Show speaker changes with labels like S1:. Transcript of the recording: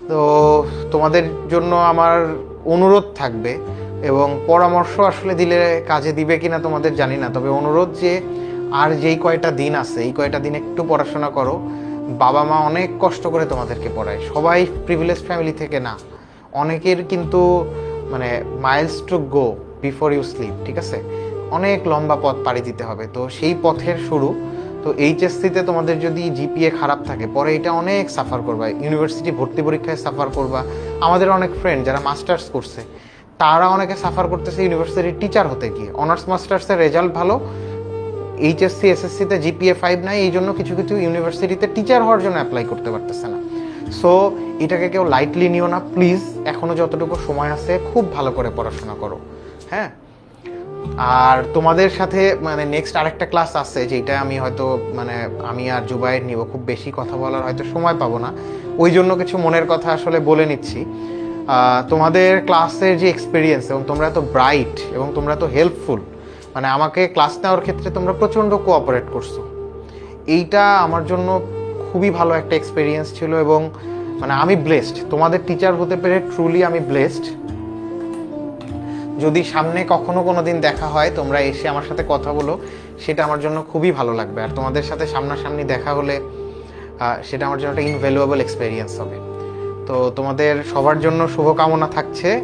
S1: তো তোমাদের জন্য আমার অনুরোধ থাকবে এবং পরামর্শ আসলে দিলে কাজে দিবে কিনা তোমাদের জানি না। তবে অনুরোধ যে আর যেই কয়টা দিন আছে, এই কয়টা দিন একটু পড়াশোনা করো। বাবা মা অনেক কষ্ট করে তোমাদেরকে পড়ায়। সবাই প্রিভিলেজ ফ্যামিলি থেকে না। অনেকের কিন্তু মানে miles to go before you sleep ঠিক আছে? অনেক লম্বা পথ পাড়ি দিতে হবে। তো সেই পথের শুরু তো এইচএসসিতে তোমাদের যদি জিপিএ খারাপ থাকে, পরে এটা অনেক সাফার করবা। ইউনিভার্সিটি ভর্তি পরীক্ষায় সাফার করবা। আমাদের অনেক ফ্রেন্ড যারা মাস্টার্স করছে, তারা অনেকে সাফার করতেছে ইউনিভার্সিটির টিচার হতে গিয়ে। অনার্স মাস্টার্সের রেজাল্ট ভালো এইচএসসি এসএসসিতে জিপিএ ফাইভ নাই, এই জন্য কিছু কিছু ইউনিভার্সিটিতে টিচার হওয়ার জন্য অ্যাপ্লাই করতে পারতেছে না। সো এটাকে কেউ লাইটলি নিও না প্লিজ এখনও যতটুকু সময় আছে, খুব ভালো করে পড়াশোনা করো। হ্যাঁ? আর তোমাদের সাথে মানে নেক্সট আরেকটা ক্লাস আছে যেটা আমি হয়তো মানে আমি আর জুবাইর নিব, খুব বেশি কথা বলার হয়তো সময় পাবো না। ওই জন্য কিছু মনের কথা আসলে বলে নিচ্ছি। তোমাদের ক্লাসের যে এক্সপিরিয়েন্স এবং তোমরা এত ব্রাইট এবং তোমরা এত হেল্পফুল মানে আমাকে ক্লাস নেওয়ার ক্ষেত্রে তোমরা প্রচণ্ড কোঅপারেট করছ। এইটা আমার জন্য খুবই ভালো একটা এক্সপিরিয়েন্স ছিল, এবং মানে আমি ব্লেসড তোমাদের টিচার হতে পেরে ট্রুলি আমি ব্লেসড যদি সামনে কখনো কোনো দিন দেখা হয়, তোমরা এসে আমার সাথে কথা বলো। সেটা আমার জন্য খুবই ভালো লাগবে। আর তোমাদের সাথে সামনাসামনি দেখা হলে সেটা আমার জন্য একটা ইনভ্যালুয়েবল এক্সপিরিয়েন্স হবে। তো তোমাদের সবার জন্য শুভকামনা থাকছে।